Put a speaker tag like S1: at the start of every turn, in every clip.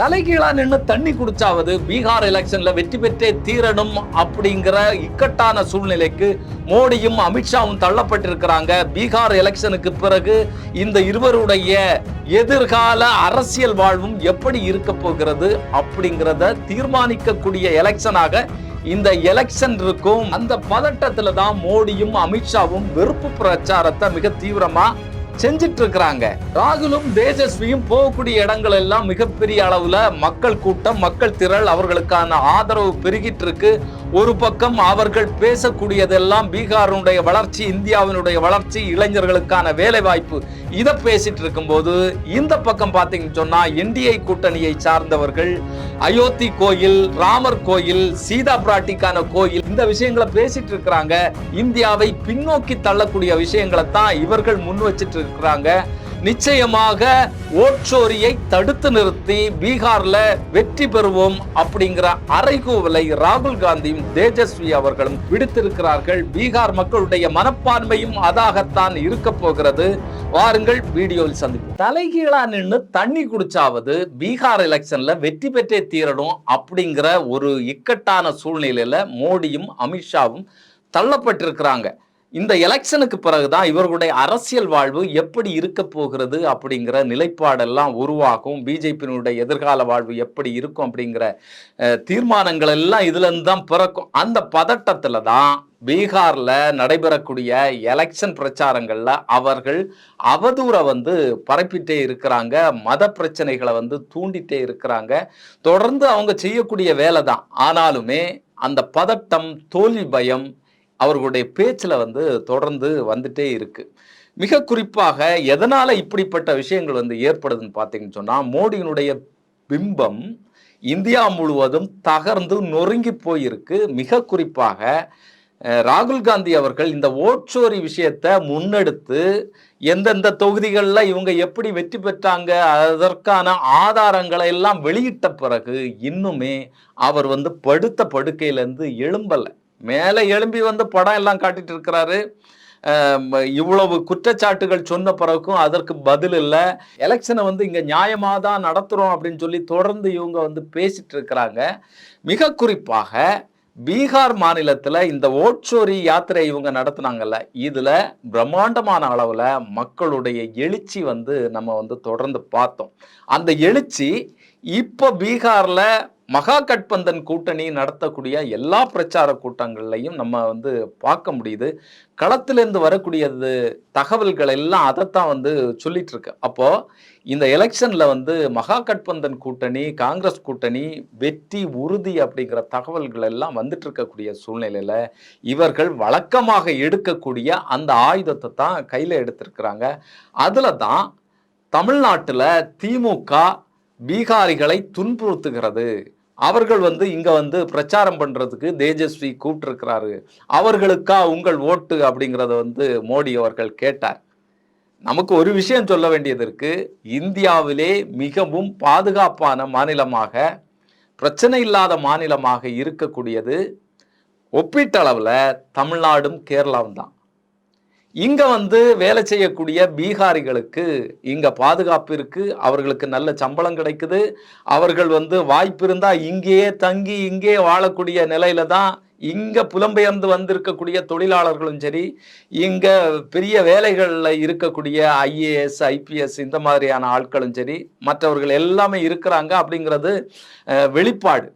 S1: தலைகீழா நின்று தண்ணி குடிச்சாவது பீகார் எலெக்ஷன்ல வெற்றி பெற்றே தீரணும் அப்படிங்கிற இக்கட்டான சூழ்நிலைக்கு மோடியும் அமித்ஷாவும் தள்ளப்பட்டிருக்கிறாங்க. பீகார் எலெக்ஷனுக்கு பிறகு இந்த இருவருடைய எதிர்கால அரசியல் வாழ்வும் எப்படி இருக்க போகிறது அப்படிங்கிறத தீர்மானிக்கக்கூடிய எலெக்ஷனாக இந்த எலெக்ஷன் இருக்கும். அந்த பதட்டத்துல தான் மோடியும் அமித்ஷாவும் வெறுப்பு பிரச்சாரத்தை மிக தீவிரமா செஞ்சிட்டு இருக்கிறாங்க ராகுலும் தேஜஸ்வியும் போகக்கூடிய இடங்கள் எல்லாம் மிகப்பெரிய அளவுல மக்கள் கூட்டம் மக்கள் திரள் அவர்களுக்கான ஆதரவு பெருகிட்டு இருக்கு ஒரு பக்கம் அவர்கள் பேசக்கூடியதெல்லாம் பீகாருடைய வளர்ச்சி இந்தியாவினுடைய வளர்ச்சி இளைஞர்களுக்கான வேலைவாய்ப்பு இதை பேசிட்டு இருக்கும்போது இந்த பக்கம் பார்த்தீங்கன்னு சொன்னால் என்டிஐ கூட்டணியை சார்ந்தவர்கள் அயோத்தி கோயில் ராமர் கோயில் சீதா பிராட்டிக்கான கோயில் இந்த விஷயங்களை பேசிட்டு இருக்கிறாங்க. இந்தியாவை பின்னோக்கி தள்ளக்கூடிய விஷயங்களை தான் இவர்கள் முன் வச்சிட்டு இருக்கிறாங்க. நிச்சயமாக ஓட்சோரியை தடுத்து நிறுத்தி பீகார்ல வெற்றி பெறுவோம் அப்படிங்கிற அறைகூவலை ராகுல் காந்தியும் தேஜஸ்வி அவர்களும் விடுத்திருக்கிறார்கள். பீகார் மக்களுடைய மனப்பான்மையும் அதாகத்தான் இருக்க போகிறது. வாருங்கள் வீடியோவில் சந்திப்போம். தலைகீழா நின்று தண்ணி குடிச்சாவது பீகார் எலெக்ஷன்ல வெற்றி பெற்றே தீரணும் அப்படிங்கிற ஒரு இக்கட்டான சூழ்நிலையில மோடியும் அமித்ஷாவும் தள்ளப்பட்டிருக்கிறாங்க. இந்த எலெக்ஷனுக்கு பிறகுதான் இவர்களுடைய அரசியல் வாழ்வு எப்படி இருக்க போகிறது அப்படிங்கிற நிலைப்பாடெல்லாம் உருவாகும். பிஜேபியினுடைய எதிர்கால வாழ்வு எப்படி இருக்கும் அப்படிங்கிற தீர்மானங்கள் எல்லாம் இதுலேருந்து தான் பிறக்கும். அந்த பதட்டத்தில் தான் பீகாரில் நடைபெறக்கூடிய எலெக்ஷன் பிரச்சாரங்களில் அவர்கள் அவதூறை வந்து பரப்பிட்டே இருக்கிறாங்க. மத பிரச்சனைகளை வந்து தூண்டிட்டே இருக்கிறாங்க. தொடர்ந்து அவங்க செய்யக்கூடிய வேலை தான் ஆனாலுமே அந்த பதட்டம் தோல்வி பயம் அவர்களுடைய பேச்சில் வந்து தொடர்ந்து வந்துட்டே இருக்குது மிக குறிப்பாக எதனால் இப்படிப்பட்ட விஷயங்கள் வந்து ஏற்படுதுன்னு பார்த்தீங்கன்னு சொன்னால் மோடியினுடைய பிம்பம் இந்தியா முழுவதும் தகர்ந்து நொறுங்கி போயிருக்கு. மிக குறிப்பாக ராகுல் காந்தி அவர்கள் இந்த ஓட்சோரி விஷயத்தை முன்னெடுத்து எந்தெந்த தொகுதிகளில் இவங்க எப்படி வெற்றி பெற்றாங்க அதற்கான ஆதாரங்களை எல்லாம் வெளியிட்ட பிறகு இன்னுமே அவர் வந்து படுத்த படுக்கையிலேருந்து எழும்பலை. மேலே எழும்பி வந்து படம் எல்லாம் காட்டிட்டு இருக்கிறாரு. இவ்வளவு குற்றச்சாட்டுகள் சொன்ன பிறகும் அதற்கு பதில் இல்லை. எலெக்ஷனை வந்து இங்கே நியாயமாக தான் நடத்துகிறோம் அப்படின்னு சொல்லி தொடர்ந்து இவங்க வந்து பேசிட்டு இருக்கிறாங்க. மிக குறிப்பாக பீகார் மாநிலத்தில் இந்த ஓட்சோரி யாத்திரை இவங்க நடத்துனாங்கல்ல இதில் பிரம்மாண்டமான அளவில் மக்களுடைய எழுச்சி வந்து நம்ம வந்து தொடர்ந்து பார்த்தோம். அந்த எழுச்சி இப்போ பீகாரில் மகா கட்பந்தன் கூட்டணி நடத்தக்கூடிய எல்லா பிரச்சார கூட்டங்கள்லையும் நம்ம வந்து பார்க்க முடியுது. களத்திலேருந்து வரக்கூடியது தகவல்கள் எல்லாம் அதைத்தான் வந்து சொல்லிட்டு இருக்கு அப்போ இந்த எலெக்ஷன்ல வந்து மகா கட்பந்தன் கூட்டணி காங்கிரஸ் கூட்டணி வெற்றி உறுதி அப்படிங்கிற தகவல்கள் எல்லாம் வந்துட்டு இருக்கக்கூடிய சூழ்நிலையில இவர்கள் வழக்கமாக எடுக்கக்கூடிய அந்த ஆயுதத்தை தான் கையில எடுத்திருக்கிறாங்க. அதுல தான் தமிழ்நாட்டில் திமுக பீகாரிகளை துன்புறுத்துகிறது. அவர்கள் வந்து இங்கே வந்து பிரச்சாரம் பண்ணுறதுக்கு தேஜஸ்வி கூப்பிட்டுருக்கிறாரு. அவர்களுக்கா உங்கள் ஓட்டு அப்படிங்கிறத வந்து மோடி அவர்கள் கேட்டார். நமக்கு ஒரு விஷயம் சொல்ல வேண்டியது இருக்கு. இந்தியாவிலே மிகவும் பாதுகாப்பான மாநிலமாக பிரச்சனை இல்லாத மாநிலமாக இருக்கக்கூடியது ஒப்பீட்டளவில் தமிழ்நாடும் கேரளாவும் தான் இங்க வந்து வேலை செய்யக்கூடிய பீகாரிகளுக்கு இங்க பாதுகாப்பு இருக்கு அவர்களுக்கு நல்ல சம்பளம் கிடைக்குது. அவர்கள் வந்து வாய்ப்பு இருந்தா இங்கேயே தங்கி இங்கே வாழக்கூடிய நிலையில தான் இங்க புலம்பெயர்ந்து வந்திருக்கக்கூடிய தொழிலாளர்களும் சரி இங்க பெரிய வேலைகளில் இருக்கக்கூடிய ஐஏஎஸ் ஐபிஎஸ் இந்த மாதிரியான ஆட்களும் சரி மற்றவர்கள் எல்லாமே இருக்கிறாங்க அப்படிங்கிறது வெளிப்பாடு.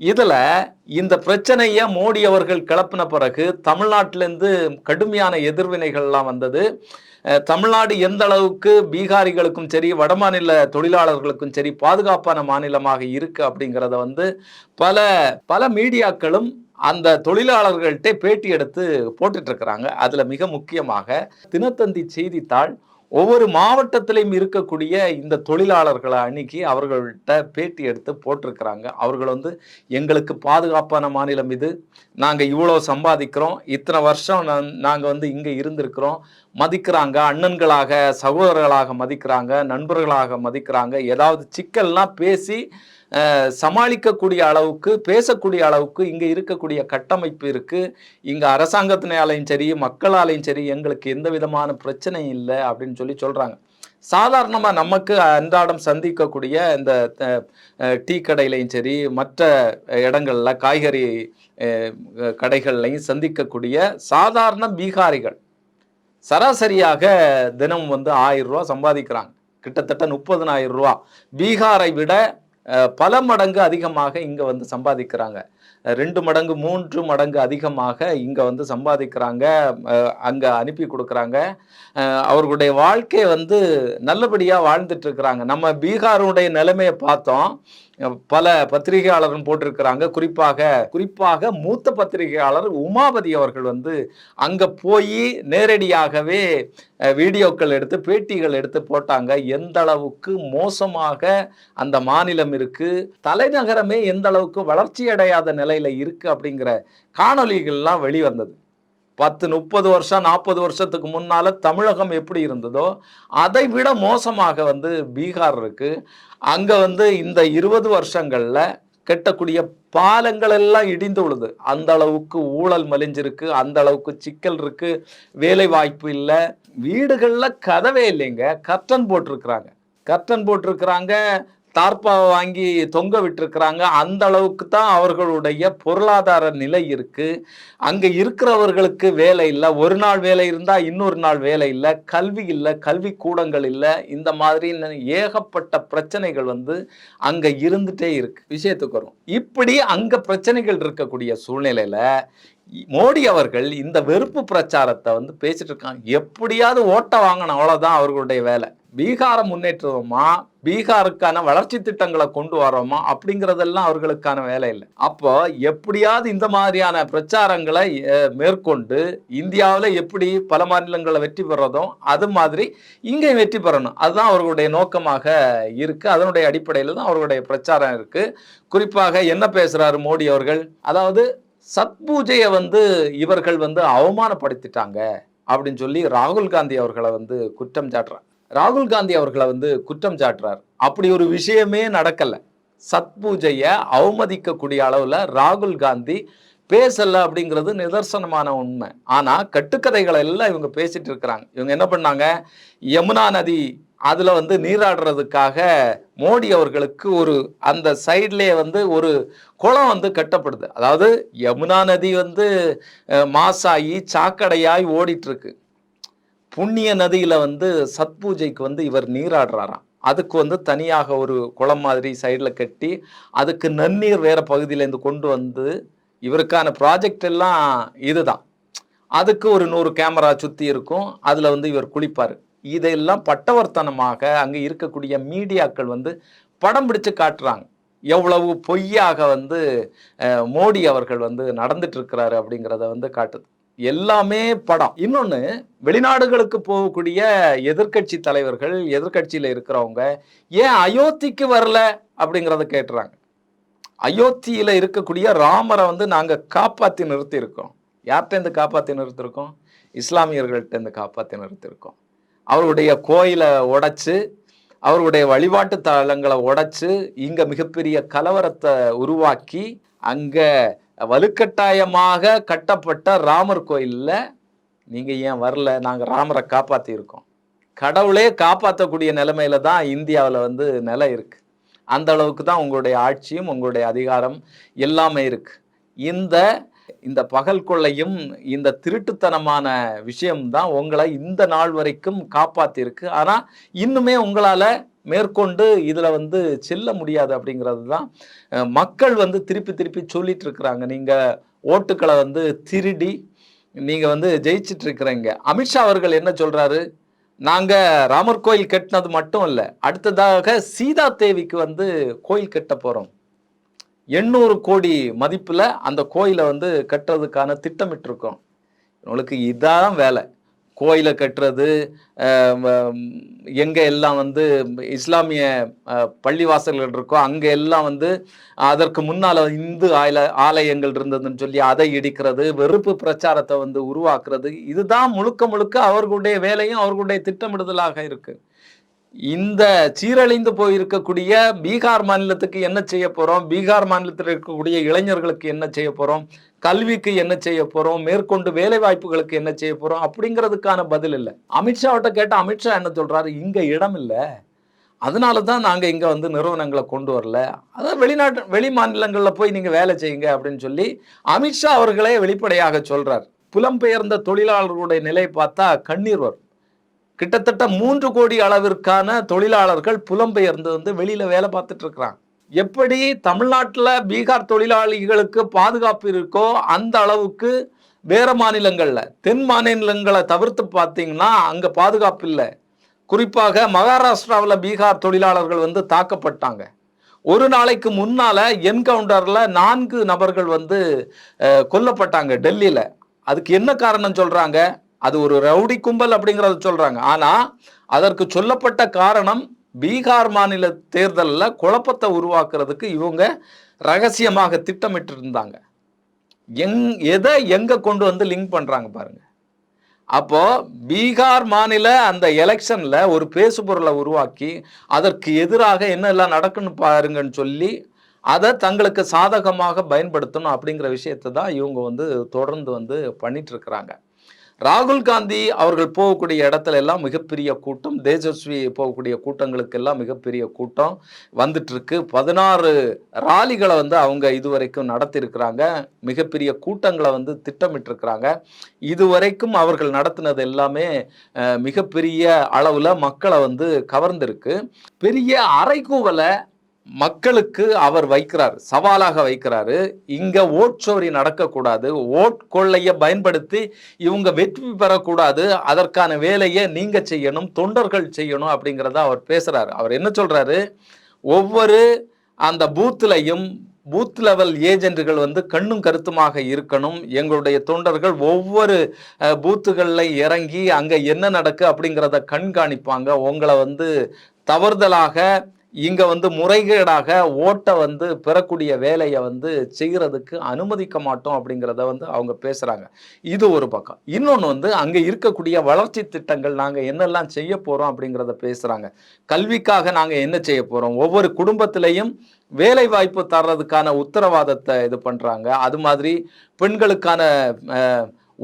S1: இதில் இந்த பிரச்சனையை மோடி அவர்கள் கிளப்பின பிறகு தமிழ்நாட்டிலேருந்து கடுமையான எதிர்வினைகள்லாம் வந்தது. தமிழ்நாடு எந்த அளவுக்கு பீகாரிகளுக்கும் சரி வடமாநில தொழிலாளர்களுக்கும் சரி பாதுகாப்பான மாநிலமாக இருக்குது அப்படிங்கிறத வந்து பல பல மீடியாக்களும் அந்த தொழிலாளர்கள்ட்ட பேட்டி எடுத்து போட்டுட்ருக்கிறாங்க அதில் மிக முக்கியமாக தினத்தந்தி செய்தித்தாள் ஒவ்வொரு மாவட்டத்திலையும் இருக்கக்கூடிய இந்த தொழிலாளர்களை அணுகி அவர்கள்ட்ட பேட்டி எடுத்து போட்டிருக்கிறாங்க. அவர்கள் வந்து எங்களுக்கு பாதுகாப்பான மாநிலம் இது. நாங்கள் இவ்வளோ சம்பாதிக்கிறோம். இத்தனை வருஷம் நாங்கள் வந்து இங்கே இருந்திருக்கிறோம். மதிக்கிறாங்க. அண்ணன்களாக சகோதரர்களாக மதிக்கிறாங்க. நண்பர்களாக மதிக்கிறாங்க. ஏதாவது சிக்கல்லாம் பேசி சமாளிக்கக்கூடிய அளவுக்கு பேசக்கூடிய அளவுக்கு இங்கே இருக்கக்கூடிய கட்டமைப்பு இருக்குது இங்கே அரசாங்கத்தினாலையும் சரி மக்களாலையும் சரி எங்களுக்கு எந்த விதமான பிரச்சனையும் இல்லை அப்படின்னு சொல்லி சொல்கிறாங்க சாதாரணமாக நமக்கு அன்றாடம் சந்திக்கக்கூடிய இந்த டீ கடையிலையும் சரி மற்ற இடங்கள்ல காய்கறி கடைகள்லையும் சந்திக்கக்கூடிய சாதாரண பீகாரிகள் சராசரியாக தினம் வந்து ஆயிரம் ரூபா சம்பாதிக்கிறாங்க. கிட்டத்தட்ட முப்பதனாயிரம் ரூபா. பீகாரை விட பல மடங்கு அதிகமாக இங்கே வந்து சம்பாதிக்கிறாங்க. ரெண்டு மடங்கு மூன்று மடங்கு அதிகமாக இங்கே வந்து சம்பாதிக்கிறாங்க. அங்கே அனுப்பி கொடுக்குறாங்க. அவர்களுடைய வாழ்க்கை வந்து நல்லபடியாக வாழ்ந்துட்டு இருக்கிறாங்க. நம்ம பீகாருடைய நிலைமையை பார்த்தோம். பல பத்திரிகையாளரும் போட்டிருக்கிறாங்க. குறிப்பாக குறிப்பாக மூத்த பத்திரிகையாளர் உமாபதி அவர்கள் வந்து அங்கே போய் நேரடியாகவே வீடியோக்கள் எடுத்து பேட்டிகள் எடுத்து போட்டாங்க. எந்த அளவுக்கு மோசமாக அந்த மாநிலம் இருக்குது தலைநகரமே எந்த அளவுக்கு வளர்ச்சி அடையாத நிலையில் இருக்குது அப்படிங்கிற காணொளிகள்லாம் வெளிவந்தது. பத்து முப்பது வருஷம் நாற்பது வருஷத்துக்கு முன்னால் தமிழகம் எப்படி இருந்ததோ அதை விட மோசமாக வந்து பீகார் இருக்குது அங்கே வந்து இந்த இருபது வருஷங்களில் கெட்டக்கூடிய பாலங்கள் எல்லாம் இடிந்து விழுது. அந்த அளவுக்கு ஊழல் மலிஞ்சிருக்கு அந்த அளவுக்கு சிக்கல் இருக்கு வேலை வாய்ப்பு இல்லை. வீடுகளில் கதவே இல்லைங்க கர்டன் போட்டிருக்கிறாங்க. கர்டன் போட்டிருக்கிறாங்க தார்ப்பாவை வாங்கி தொங்க விட்டுருக்குறாங்க. அந்த அளவுக்கு தான் அவர்களுடைய பொருளாதார நிலை இருக்குது அங்கே இருக்கிறவர்களுக்கு வேலை இல்லை. ஒரு நாள் வேலை இருந்தால் இன்னொரு நாள் வேலை இல்லை. கல்வி இல்லை கல்வி கூடங்கள் இல்லை. இந்த மாதிரி ஏகப்பட்ட பிரச்சனைகள் வந்து அங்கே இருந்துகிட்டே இருக்கு. விஷயத்துக்கு வரும் இப்படி அங்கே பிரச்சனைகள் இருக்கக்கூடிய சூழ்நிலையில் மோடி அவர்கள் இந்த வெறுப்பு பிரச்சாரத்தை வந்து பேசிட்டு இருக்காங்க. எப்படியாவது ஓட்டை வாங்கணும். அவ்வளோதான் அவர்களுடைய வேலை. பீகாரை முன்னேற்றுவோமா பீகாருக்கான வளர்ச்சி திட்டங்களை கொண்டு வரோமா அப்படிங்கிறதெல்லாம் அவர்களுக்கான வேலை இல்லை. அப்போ எப்படியாவது இந்த மாதிரியான பிரச்சாரங்களை மேற்கொண்டு இந்தியாவில் எப்படி பல மாநிலங்களை வெற்றி பெறதோ அது மாதிரி இங்கே வெற்றி பெறணும். அதுதான் அவர்களுடைய நோக்கமாக இருக்கு. அதனுடைய அடிப்படையில் தான் அவர்களுடைய பிரச்சாரம் இருக்கு. குறிப்பாக என்ன பேசுறாரு மோடி அவர்கள்? அதாவது சத்பூஜையை வந்து இவர்கள் வந்து அவமானப்படுத்திட்டாங்க அப்படின்னு சொல்லி ராகுல் காந்தி அவர்களை வந்து குற்றம் சாட்டுறார் ராகுல் காந்தி அவர்களை வந்து குற்றம் சாட்டுறார். அப்படி ஒரு விஷயமே நடக்கலை. சத்பூஜையை அவமதிக்கக்கூடிய அளவில் ராகுல் காந்தி பேசலை அப்படிங்கிறது நிதர்சனமான உண்மை. ஆனால் கட்டுக்கதைகளை எல்லாம் இவங்க பேசிட்டு இருக்கிறாங்க. இவங்க என்ன பண்ணாங்க? யமுனா நதி அதில் வந்து நீராடுறதுக்காக மோடி அவர்களுக்கு ஒரு அந்த சைட்லேயே வந்து ஒரு குளம் வந்து கட்டப்படுது. அதாவது யமுனா நதி வந்து மாசாகி சாக்கடையாய் ஓடிட்டுருக்கு புண்ணிய நதியில வந்து சத்பூஜைக்கு வந்து இவர் நீராடுறாராம். அதுக்கு வந்து தனியாக ஒரு குளம் மாதிரி சைடில் கட்டி அதுக்கு நன்னீர் வேற பகுதியிலேருந்து கொண்டு வந்து இவருக்கான ப்ராஜெக்ட் எல்லாம் இதுதான். அதுக்கு ஒரு நூறு கேமரா சுற்றி இருக்கும். அதில் வந்து இவர் குளிப்பார். இதெல்லாம் பட்டவர்த்தனமாக அங்கே இருக்கக்கூடிய மீடியாக்கள் வந்து படம் பிடிச்சு காட்டுறாங்க. எவ்வளவு பொய்யாக வந்து மோடி அவர்கள் வந்து நடந்துட்டு இருக்கிறாரு அப்படிங்கிறத வந்து காட்டுது. எல்லாமே படம். இன்னொன்று வெளிநாடுகளுக்கு போகக்கூடிய எதிர்க்கட்சி தலைவர்கள் எதிர்க்கட்சியில் இருக்கிறவங்க ஏன் அயோத்திக்கு வரல அப்படிங்கிறத கேட்டுறாங்க. அயோத்தியில் இருக்கக்கூடிய ராமரை வந்து நாங்கள் காப்பாற்றி நிறுத்தியிருக்கோம். யார்கிட்டேருந்து காப்பாற்றி நிறுத்திருக்கோம் இஸ்லாமியர்கள்ட்டேருந்து காப்பாற்றி நிறுத்திருக்கோம் அவருடைய கோயிலை உடைச்சு அவருடைய வழிபாட்டு தலங்களை உடைச்சு இங்கே மிகப்பெரிய கலவரத்தை உருவாக்கி அங்க வலுக்கட்டாயமாக கட்டப்பட்ட ராமர் கோயில்ல நீங்க ஏன் வரல? நாங்க ராமரை காப்பாத்தி இருக்கோம் கடவுளே காப்பாற்றக்கூடிய நிலைமையில தான் இந்தியாவில் வந்து நிலை இருக்கு. அந்த அளவுக்கு தான் உங்களுடைய ஆட்சியும் உங்களுடைய அதிகாரம் எல்லாமே இருக்கு. இந்த இந்த பகல் கொள்ளையும் இந்த திருட்டுத்தனமான விஷயம்தான் உங்களை இந்த நாள் வரைக்கும் காப்பாத்திருக்கு ஆனா இன்னுமே உங்களால மேற்கொண்டு இதில் வந்து செல்ல முடியாது அப்படிங்கிறது தான் மக்கள் வந்து திருப்பி திருப்பி சொல்லிட்டு இருக்கிறாங்க. நீங்கள் ஓட்டுக்களை வந்து திருடி நீங்கள் வந்து ஜெயிச்சிட்டு இருக்கிறீங்க. அமித்ஷா அவர்கள் என்ன சொல்கிறாரு நாங்கள் ராமர் கோயில் கட்டினது மட்டும் இல்லை அடுத்ததாக சீதா தேவிக்கு வந்து கோயில் கட்ட போகிறோம் எண்ணூறு கோடி மதிப்பில் அந்த கோயிலை வந்து கட்டுறதுக்கான திட்டமிட்டிருக்கோம். உங்களுக்கு இதான் வேலை. கோயிலை கட்டுறது எங்கே எல்லாம் வந்து இஸ்லாமிய பள்ளிவாசல்கள் இருக்கோ அங்கே எல்லாம் வந்து அதற்கு முன்னால இந்து ஆல ஆலயங்கள் இருந்ததுன்னு சொல்லி அதை இடிக்கிறது வெறுப்பு பிரச்சாரத்தை வந்து உருவாக்குறது இதுதான் முழுக்க முழுக்க அவர்களுடைய வேலையும் அவர்களுடைய திட்டமிடுதலாக இருக்குது இந்த சீரழிந்து போயிருக்கக்கூடிய பீகார் மாநிலத்துக்கு என்ன செய்ய போறோம்? பீகார் மாநிலத்தில் இருக்கக்கூடிய இளைஞர்களுக்கு என்ன செய்ய போறோம்? கல்விக்கு என்ன செய்ய போறோம்? மேற்கொண்டு வேலை வாய்ப்புகளுக்கு என்ன செய்ய போறோம்? அப்படிங்கிறதுக்கான பதில் இல்லை. அமித்ஷாவிட்ட கேட்டால் அமித்ஷா என்ன சொல்றாரு? இங்க இடம் இல்லை. அதனால தான் நாங்கள் இங்கே வந்து நிறுவனங்களை கொண்டு வரல. அதான் வெளிநாட்டு வெளி மாநிலங்களில் போய் நீங்கள் வேலை செய்யுங்க அப்படின்னு சொல்லி அமித்ஷா அவர்களே வெளிப்படையாக சொல்றார். புலம்பெயர்ந்த தொழிலாளர்களுடைய நிலை பார்த்தா கண்ணீர் வரும். கிட்டத்தட்ட மூன்று கோடி அளவிற்கான தொழிலாளர்கள் புலம்பெயர்ந்து வந்து வெளியில வேலை பார்த்துட்டு இருக்கிறாங்க. எப்படி தமிழ்நாட்டில் பீகார் தொழிலாளிகளுக்கு பாதுகாப்பு இருக்கோ அந்த அளவுக்கு வேற மாநிலங்களில் தென் மாநிலங்களை தவிர்த்து பார்த்தீங்கன்னா அங்கே பாதுகாப்பு இல்லை. குறிப்பாக மகாராஷ்டிராவில் பீகார் தொழிலாளர்கள் வந்து தாக்கப்பட்டாங்க. ஒரு நாளைக்கு முன்னால் என்கவுண்டரில் நான்கு நபர்கள் வந்து கொல்லப்பட்டாங்க டெல்லியில். அதுக்கு என்ன காரணம் சொல்கிறாங்க அது ஒரு ரவுடி கும்பல் அப்படிங்கிறத சொல்றாங்க. ஆனா அதற்கு சொல்லப்பட்ட காரணம் பீகார் மாநில தேர்தலில் குழப்பத்தை உருவாக்குறதுக்கு இவங்க ரகசியமாக திட்டமிட்டு இருந்தாங்க எங் எதை எங்க கொண்டு வந்து லிங்க் பண்றாங்க பாருங்க. அப்போ பீகார் மாநில அந்த எலெக்ஷன்ல ஒரு பேசுபொருளை உருவாக்கி அதற்கு எதிராக என்னெல்லாம் நடக்குன்னு பாருங்கன்னு சொல்லி அதை தங்களுக்கு சாதகமாக பயன்படுத்தணும் அப்படிங்கிற விஷயத்தை தான் இவங்க வந்து தொடர்ந்து வந்து பண்ணிட்டு இருக்கிறாங்க. ராகுல் காந்தி அவர்கள் போகக்கூடிய இடத்துல எல்லாம் மிகப்பெரிய கூட்டம் தேஜஸ்வி போகக்கூடிய கூட்டங்களுக்கெல்லாம் மிகப்பெரிய கூட்டம் வந்துட்டு இருக்கு பதினாறு ராலிகளை வந்து அவங்க இதுவரைக்கும் நடத்தியிருக்கிறாங்க. மிகப்பெரிய கூட்டங்களை வந்து திட்டமிட்டிருக்கிறாங்க. இதுவரைக்கும் அவர்கள் நடத்தினது எல்லாமே மிகப்பெரிய அளவில் மக்களை வந்து கவர்ந்திருக்கு. பெரிய அறைகூவலை மக்களுக்கு அவர் வைக்கிறார் சவாலாக வைக்கிறாரு. இங்க ஓட்சோரி நடக்கக்கூடாது. ஓட் கொள்ளைய பயன்படுத்தி இவங்க வெற்றி பெறக்கூடாது. அதற்கான வேலையை நீங்க செய்யணும் தொண்டர்கள் செய்யணும் அப்படிங்கிறத அவர் பேசுறாரு. அவர் என்ன சொல்றாரு? ஒவ்வொரு அந்த பூத்துலையும் பூத் லெவல் ஏஜென்ட்டுகள் வந்து கண்ணும் கருத்துமாக இருக்கணும். எங்களுடைய தொண்டர்கள் ஒவ்வொரு பூத்துகளில் இறங்கி அங்கே என்ன நடக்கு அப்படிங்கிறத கண்காணிப்பாங்க. உங்களை வந்து தவறுதலாக இங்க வந்து முறைகேடாக ஓட்டை வந்து பெறக்கூடிய வேலையை வந்து செய்கிறதுக்கு அனுமதிக்க மாட்டோம் அப்படிங்கிறத வந்து அவங்க பேசுறாங்க. இது ஒரு பக்கம். இன்னொன்று வந்து அங்கே இருக்கக்கூடிய வளர்ச்சி திட்டங்கள் நாங்கள் என்னெல்லாம் செய்ய போறோம் அப்படிங்கிறத பேசுறாங்க. கல்விக்காக நாங்கள் என்ன செய்ய போறோம்? ஒவ்வொரு குடும்பத்திலையும் வேலை வாய்ப்பு தர்றதுக்கான உத்தரவாதத்தை இது பண்றாங்க. அது மாதிரி பெண்களுக்கான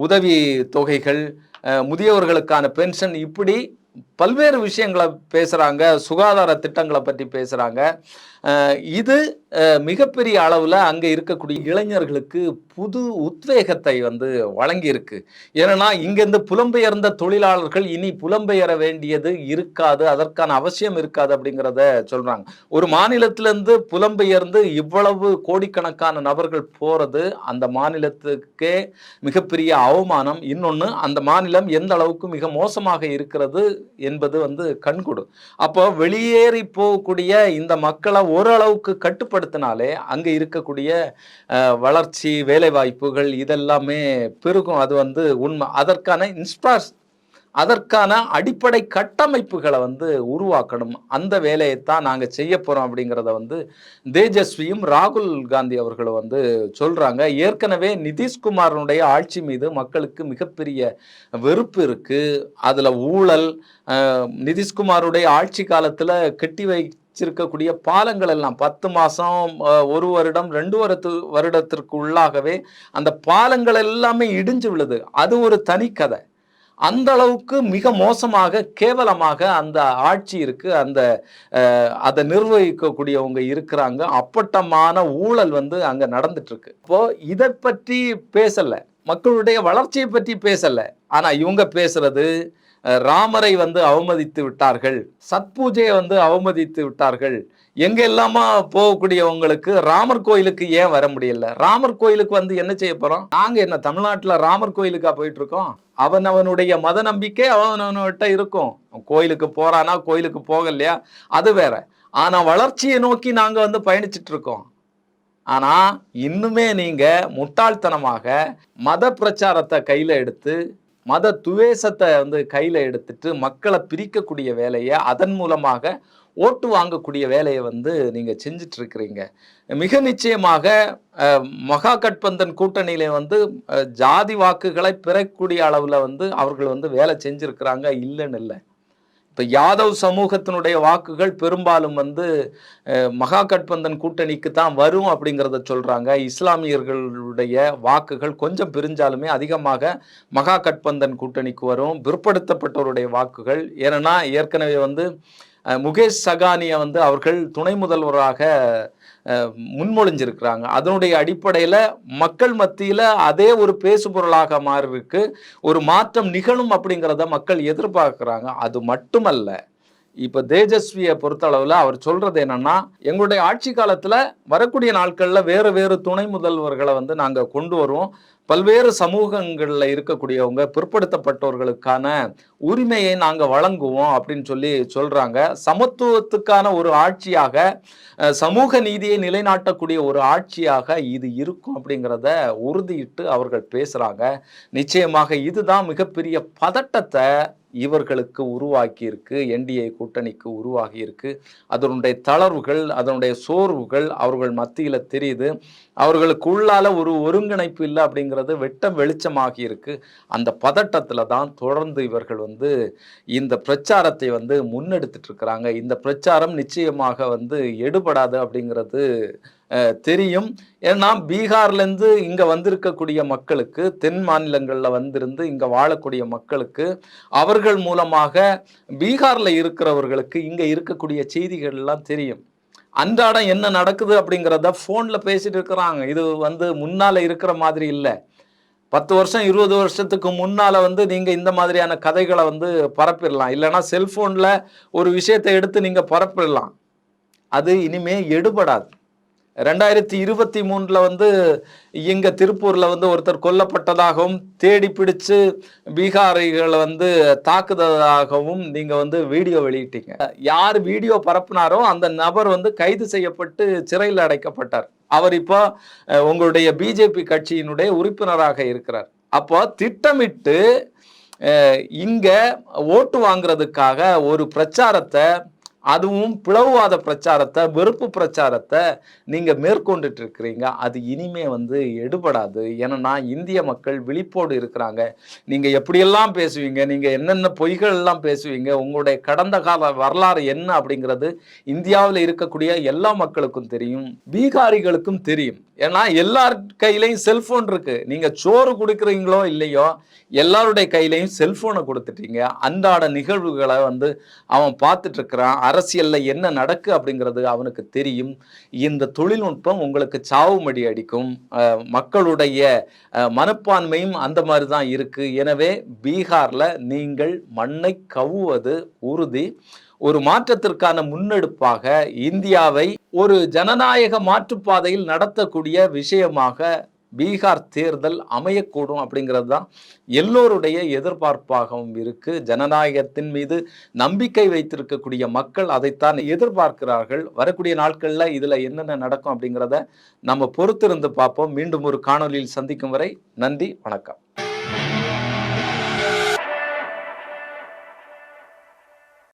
S1: உதவி தொகைகள் முதியவர்களுக்கான பென்ஷன் இப்படி பல்வேறு விஷயங்களை பேசுகிறாங்க சுகாதார திட்டங்களை பற்றி பேசுகிறாங்க இது மிகப்பெரிய அளவில் அங்கே இருக்கக்கூடிய இளைஞர்களுக்கு புது உத்வேகத்தை வந்து வழங்கியிருக்கு. ஏன்னா இங்கேருந்து புலம்பெயர்ந்த தொழிலாளர்கள் இனி புலம்பெயர வேண்டியது இருக்காது அதற்கான அவசியம் இருக்காது அப்படிங்கிறத சொல்கிறாங்க ஒரு மாநிலத்திலேருந்து புலம்பெயர்ந்து இவ்வளவு கோடிக்கணக்கான நபர்கள் போகிறது அந்த மாநிலத்துக்கே மிகப்பெரிய அவமானம். இன்னொன்று அந்த மாநிலம் எந்த அளவுக்கு மிக மோசமாக இருக்கிறது என்பது வந்து கண்கொடு அப்போ வெளியேறி போகக்கூடிய இந்த மக்களை ஓரளவுக்கு கட்டுப்படுத்தினாலே அங்கே இருக்கக்கூடிய வளர்ச்சி வேலைவாய்ப்புகள் இதெல்லாமே பெருகும். அது வந்து உண்மை. அதற்கான இன்ஸ்பாஸ் அதற்கான அடிப்படை கட்டமைப்புகளை வந்து உருவாக்கணும். அந்த வேலையைத்தான் நாங்கள் செய்ய போகிறோம் அப்படிங்கிறத வந்து தேஜஸ்வியும் ராகுல் காந்தி அவர்களும் வந்து சொல்கிறாங்க ஏற்கனவே நிதிஷ்குமாரனுடைய ஆட்சி மீது மக்களுக்கு மிகப்பெரிய வெறுப்பு இருக்குது அதில் ஊழல் நிதிஷ்குமாருடைய ஆட்சி காலத்தில் கட்டி வச்சிருக்கக்கூடிய பாலங்கள் எல்லாம் பத்து மாதம் ஒரு வருடம் ரெண்டு வருடத்து வருடத்திற்கு உள்ளாகவே அந்த பாலங்கள் எல்லாமே இடிஞ்சு விழுது. அது ஒரு தனி கதை. அந்த அளவுக்கு மிக மோசமாக கேவலமாக அந்த ஆட்சி இருக்கு. அந்த அதை நிர்வகிக்கக்கூடியவங்க இருக்கிறாங்க. அப்பட்டமான ஊழல் வந்து அங்க நடந்துட்டு இருக்கு இப்போ இதை பற்றி பேசல. மக்களுடைய வளர்ச்சியை பற்றி பேசல. ஆனா இவங்க பேசுறது ராமரை வந்து அவமதித்து விட்டார்கள். சத்பூஜையை வந்து அவமதித்து விட்டார்கள். எங்க எல்லாமா போகக்கூடியவங்களுக்கு ராமர் கோயிலுக்கு ஏன் வர முடியல? ராமர் கோயிலுக்கு வந்து என்ன செய்ய போறோம்? நாங்க என்ன தமிழ்நாட்டில் ராமர் கோயிலுக்கா போயிட்டு இருக்கோம்? அவன் அவனுடைய மத நம்பிக்கை அவன் அவன்கிட்ட இருக்கும் கோயிலுக்கு போறானா கோயிலுக்கு போகலையா? அது வேற. ஆனா வளர்ச்சியை நோக்கி நாங்க வந்து பயணிச்சிட்டு இருக்கோம். ஆனால் இன்னுமே நீங்கள் முட்டாள்தனமாக மத பிரச்சாரத்தை கையில் எடுத்து மத துவேஷத்தை வந்து கையில் எடுத்துட்டு மக்களை பிரிக்கக்கூடிய வேலையை அதன் மூலமாக ஓட்டு வாங்கக்கூடிய வேலையை வந்து நீங்கள் செஞ்சிட்டு இருக்கிறீங்க மிக நிச்சயமாக மகா கட்பந்தன் கூட்டணியில வந்து ஜாதி வாக்குகளை பெறக்கூடிய அளவில் வந்து அவர்கள் வந்து வேலை செஞ்சுருக்கிறாங்க இல்லைன்னு இல்லை. இப்போ யாதவ் சமூகத்தினுடைய வாக்குகள் பெரும்பாலும் வந்து மகா கட்பந்தன் கூட்டணிக்கு தான் வரும் அப்படிங்கிறத சொல்கிறாங்க இஸ்லாமியர்களுடைய வாக்குகள் கொஞ்சம் பிரிஞ்சாலுமே அதிகமாக மகா கட்பந்தன் கூட்டணிக்கு வரும். பிற்படுத்தப்பட்டவருடைய வாக்குகள். ஏன்னா ஏற்கனவே வந்து முகேஷ் சகானியை வந்து அவர்கள் துணை முதல்வராக முன்மொழிஞ்சிருக்கிறாங்க. அதனுடைய அடிப்படையில் மக்கள் மத்தியில் அதே ஒரு பேசுபொருளாக பொருளாக இருக்கு ஒரு மாற்றம் நிகழும் அப்படிங்கிறத மக்கள் எதிர்பார்க்குறாங்க. அது மட்டுமல்ல இப்போ தேஜஸ்வியை பொறுத்தளவில் அவர் சொல்கிறது என்னன்னா எங்களுடைய ஆட்சி காலத்தில் வரக்கூடிய நாட்களில் வேறு வேறு துணை முதல்வர்களை வந்து நாங்கள் கொண்டு வருவோம். பல்வேறு சமூகங்களில் இருக்கக்கூடியவங்க பிற்படுத்தப்பட்டவர்களுக்கான உரிமையை நாங்கள் வழங்குவோம் அப்படின்னு சொல்லி சொல்கிறாங்க சமத்துவத்துக்கான ஒரு ஆட்சியாக சமூக நீதியை நிலைநாட்டக்கூடிய ஒரு ஆட்சியாக இது இருக்கும் அப்படிங்கிறத உறுதியிட்டு அவர்கள் பேசுகிறாங்க நிச்சயமாக இதுதான் மிகப்பெரிய பதட்டத்தை இவர்களுக்கு உருவாக்கியிருக்கு. என்டிஏ கூட்டணிக்கு உருவாகியிருக்கு. அதனுடைய தளர்வுகள் அதனுடைய சோர்வுகள் அவர்கள் மத்தியில் தெரியுது. அவர்களுக்கு உள்ளால ஒரு ஒருங்கிணைப்பு இல்லை அப்படிங்கிறது வெட்டம் வெளிச்சமாகி இருக்கு. அந்த பதட்டத்தில் தான் தொடர்ந்து இவர்கள் வந்து இந்த பிரச்சாரத்தை வந்து முன்னெடுத்துட்டு இருக்கிறாங்க. இந்த பிரச்சாரம் நிச்சயமாக வந்து எடுபடாது அப்படிங்கிறது தெரியும். ஏன்னா பீகார்லேருந்து இங்கே வந்திருக்கக்கூடிய மக்களுக்கு தென் மாநிலங்களில் வந்திருந்து இங்கே வாழக்கூடிய மக்களுக்கு அவர்கள் மூலமாக பீகாரில் இருக்கிறவர்களுக்கு இங்கே இருக்கக்கூடிய செய்திகள்லாம் தெரியும். அன்றாடம் என்ன நடக்குது அப்படிங்கிறத ஃபோனில் பேசிட்டு இருக்கிறாங்க. இது வந்து முன்னால் இருக்கிற மாதிரி இல்லை. பத்து வருஷம் இருபது வருஷத்துக்கு முன்னால் வந்து நீங்கள் இந்த மாதிரியான கதைகளை வந்து பரப்பிடலாம். இல்லைன்னா செல்ஃபோனில் ஒரு விஷயத்தை எடுத்து நீங்கள் பரப்பிடலாம். அது இனிமே எடுபடாது. ரெண்டாயிரத்தி இருபத்தி மூணில் வந்து இங்கே திருப்பூரில் வந்து ஒருத்தர் கொல்லப்பட்டதாகவும் தேடி பிடிச்சு பீகாரிகளை வந்து தாக்குதலாகவும் நீங்கள் வந்து வீடியோ வெளியிட்டீங்க. யார் வீடியோ பரப்புனாரோ அந்த நபர் வந்து கைது செய்யப்பட்டு சிறையில் அடைக்கப்பட்டார். அவர் இப்போ உங்களுடைய பிஜேபி கட்சியினுடைய உறுப்பினராக இருக்கிறார். அப்போ திட்டமிட்டு இங்கே ஓட்டு வாங்குறதுக்காக ஒரு பிரச்சாரத்தை அதுவும் பிளவுவாத பிரச்சாரத்தை வெறுப்பு பிரச்சாரத்தை நீங்கள் மேற்கொண்டுட்டு இருக்கிறீங்க அது இனிமே வந்து எடுபடாது. ஏன்னா இந்திய மக்கள் விழிப்போடு இருக்கிறாங்க. நீங்கள் எப்படியெல்லாம் பேசுவீங்க? நீங்கள் என்னென்ன பொய்கள் எல்லாம் பேசுவீங்க? உங்களுடைய கடந்த கால வரலாறு என்ன அப்படிங்கிறது இந்தியாவில் இருக்கக்கூடிய எல்லா மக்களுக்கும் தெரியும். பீகாரிகளுக்கும் தெரியும். ஏன்னா எல்லார் கையிலையும் செல்ஃபோன் இருக்கு. நீங்க சோறு கொடுக்குறீங்களோ இல்லையோ எல்லாருடைய கையிலையும் செல்போனை கொடுத்துட்டீங்க. அன்றாட நிகழ்வுகளை வந்து அவன் பார்த்துட்டு இருக்கிறான் அரசியல்ல என்ன நடக்கு அப்படிங்கிறது அவனுக்கு தெரியும். இந்த தொழில்நுட்பம் உங்களுக்கு சாவுமடி அடிக்கும். மக்களுடைய அஹ், மனப்பான்மையும் அந்த மாதிரி தான் இருக்கு. எனவே பீகார்ல நீங்கள் மண்ணை கவுவது உறுதி. ஒரு மாற்றத்திற்கான முன்னெடுப்பாக இந்தியாவை ஒரு ஜனநாயக மாற்றுப்பாதையில் நடத்தக்கூடிய விஷயமாக பீகார் தேர்தல் அமையக்கூடும் அப்படிங்கிறது தான் எல்லோருடைய எதிர்பார்ப்பாகவும் இருக்குது ஜனநாயகத்தின் மீது நம்பிக்கை வைத்திருக்கக்கூடிய மக்கள் அதைத்தான் எதிர்பார்க்கிறார்கள். வரக்கூடிய நாட்களில் இதில் என்னென்ன நடக்கும் அப்படிங்கிறத நம்ம பொறுத்திருந்து பார்ப்போம். மீண்டும் ஒரு காணொலியில் சந்திக்கும் வரை நன்றி வணக்கம்.